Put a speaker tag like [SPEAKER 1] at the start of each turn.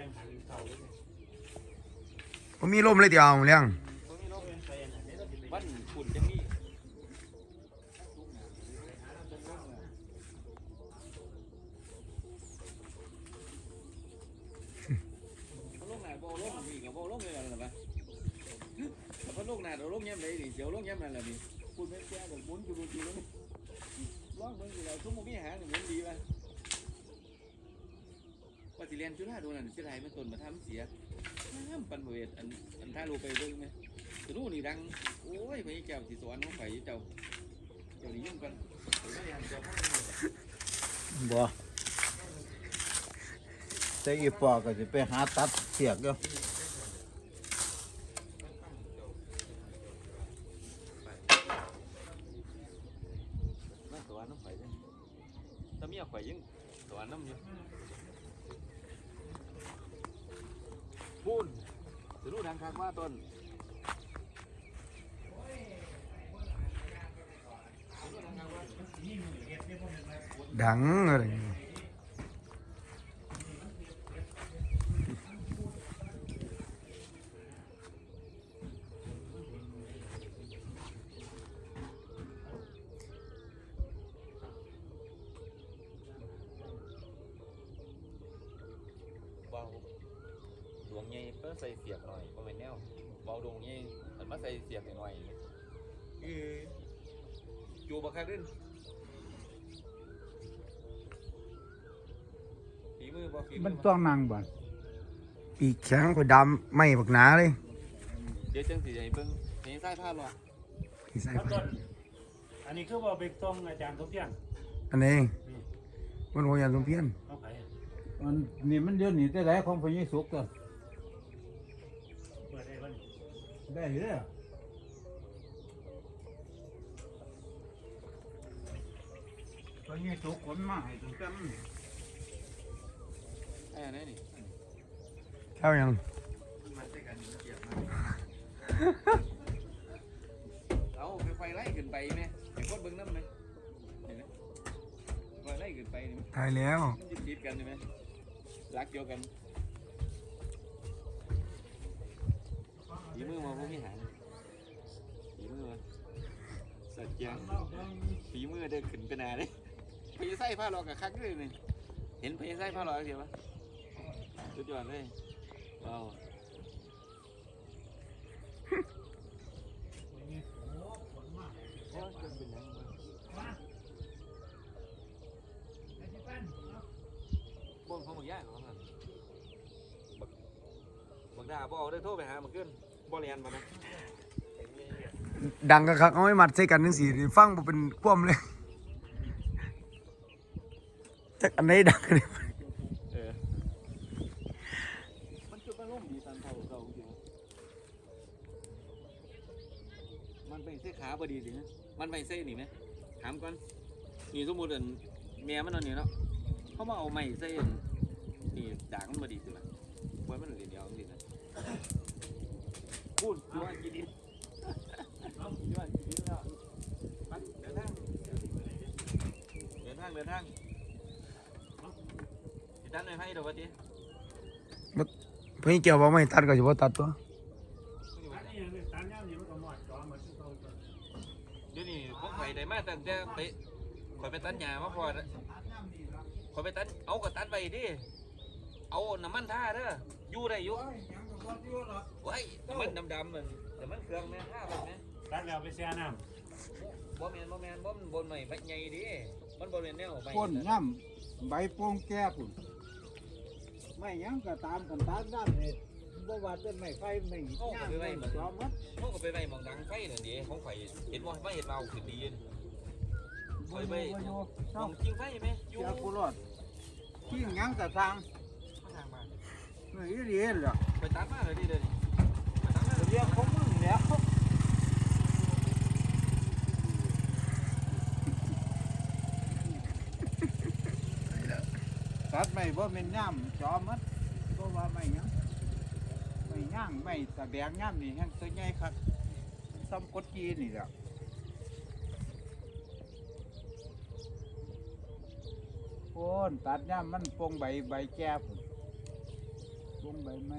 [SPEAKER 1] จังหันเขาเลย
[SPEAKER 2] ผมมีลมเลยเดียวเรื่อง
[SPEAKER 1] วันนั้นเนี่ยเราจะไป
[SPEAKER 3] บ้านฝุ่นจะมีเลงหนาบ่ลงนี่กับบ่ลงเลยอะไรปะเขาลงหนาเราลงย้ำเลยนี่เดี๋ยวลงย้ำนั่นแหละนี่คุณไม่แก้แบบบุญจุลุจีลงร้องเบิ่งอยู่แล้วทุ่มมีหางหมุนดีปะ สิเรียนจุฬาดูนั่นสิไรมันต้นมาทำเสียน้ำปันเวทอันอันท่ารูไปเบิ่งไหมสรู้นี่ดัง โอ้ยพระเจ้าสิสอนของไฟเจ้าเจ้านี่ยุ่งกันไม่ได้หันเจ้าข้างหนึ่ง
[SPEAKER 4] บ่แต่อีปอก็จะไปหาตัดเสียกอยู่
[SPEAKER 3] นั่นสอนน้ำไฟเลยถ้ามีไฟยังสอนน้ำอยู่ พูนสรู้ดังคางว่าต้น
[SPEAKER 2] ดังอะไรอย่างงี้
[SPEAKER 3] เบาดวงใหญ่ เพิ่มใส่เสียบหน่อยเพราะเป็นแนวเบาดวงใหญ่อันมาใส่เสียบหน่อยคือจูบักคักขึ้นฝีมือบ่ฝีมื
[SPEAKER 4] มัน
[SPEAKER 3] อบ่
[SPEAKER 4] ต้องนั่งบ่
[SPEAKER 2] ปีกแข็งกว่าดำไม่บักหนาเลย
[SPEAKER 3] เดี๋ยวจังสิให้เบิ่งเห็นสายผ้าหรอ
[SPEAKER 2] พี่ใส่
[SPEAKER 1] แล้ว
[SPEAKER 2] ไป
[SPEAKER 1] ต้นอันนี้คือว่าไปตรงอาจารย์ทุกอย่าง
[SPEAKER 2] อันนี้มันโหยันสมเพียน
[SPEAKER 1] เอาไป
[SPEAKER 4] มันนี่มันเดี๋ยวนี้แต่ไหนของพญสุกก็
[SPEAKER 1] เปิดได้บ้าง
[SPEAKER 4] ได้อยู่เด้อพญสุกคนมาให้ตั้งแต่มัน
[SPEAKER 3] ไอ้อันนี้นี่
[SPEAKER 2] เท่ายัง
[SPEAKER 3] มันใช่กันเกียบมากเอาไปไฟไล่ขึ้นไปไหมไอ้คนเบิ่งน้ำไหมเห็นไหมไฟไล่ขึ้นไปนี่ไหม
[SPEAKER 2] ตายแล้ว
[SPEAKER 3] มันจะติดกันใช่ไหมรักเดียวกัน สัตว์เจียงฝีมือเดินขึ้นไปนาเลยพยาไส้ผ้าหลอกกับคักเลยนี่เห็นพยาไส้ผ้าหลอกเดียวปะสุดยอดเลยว้าวโอ้ยจนเป็นหยังวะบ่นเขาบอกย่างเขานั่นบักบักดาบ่เอาได้โทรไปหามันขึ้นบ่เรียนมานะ
[SPEAKER 2] ดังกะคักเอาไม่มัดใส่กันทั้งสี่นี่ฟังบ่เป็นความเลยจักอันไหนดังเลย
[SPEAKER 3] มันจุดมันร่มดีตันเท่าเก่าจริงมันไปเส้ขาบดีสินะมันไปเส้นี่ไหมถามก่อนนี่สมมติอันแม่มันเอันนี้เนาะเขามาเอาไม้เส้นนี่ด่างมันบดีสินะไว้มันเหลือเดียวจริงนะพูดย้อนกิน เดินทางเดินทางเดินทางติดตั้งในให้เดี๋ยววันนี้
[SPEAKER 2] พี่เกี่ยวบ่ไม่ตัดก็สิบ่ตัดตัว
[SPEAKER 1] อันนี้ยังตามย่ามนี่มันก็หมดจอหมดทุกตัว
[SPEAKER 3] เดี๋ยวนี้ผมไปได้มาตั้งแต่ไปคอยไปตัดหญ้ามาพอนะคอยไปตัดเอาก็ตัดไปดิเอาน้ำมันท่าเด้ออยู่ได้อยู่ไว้น้ำมันดำๆมันแต่มันเครื่องแม่นท่าแบบนี้
[SPEAKER 1] ตัดแล้วไปเสียน้
[SPEAKER 3] บ่แม่นบ่แม่นบ่มันบนใหม่ใบใหญ่ดิมันบ่แม่นแนวใบ
[SPEAKER 4] พ่นย่ำใบโป่งแก้พุ่นไม่หยังก็ตามกันตามนั่นเลยบ่ว่าเป็นไม้ไฟไม่หย่างไม่จอมมัด
[SPEAKER 3] เขาก็ไปไว้หมองดังไฟนั่นดิของข่อยเห็นบ่ไม่เห็นเราขึ้นดีอยู่
[SPEAKER 4] บ่อยู่บ่อยู่
[SPEAKER 3] หม
[SPEAKER 4] เจ้า
[SPEAKER 3] องจริงไฟไหมอยู่
[SPEAKER 4] เจ้าผู้รอดขี้หยังก็สร้าง
[SPEAKER 3] ทางมา
[SPEAKER 4] นี่เรียนล่ะ
[SPEAKER 3] ไปตัดมาเลยดิเดี๋ยวนี้ไปตัดมาเลย
[SPEAKER 4] เรียกของมึงแล้ว ตัดไม่บ่แม่นย่ำจอมัดก็ว่าไม่ยังไม่ย่างไม่ตะแบงย่ำนี่แฮงตัวใหญ่คับซ้ำกดกีนี่แหละโอนตัดย่ำมันปงใบใบแก้พุ่นงใบไม้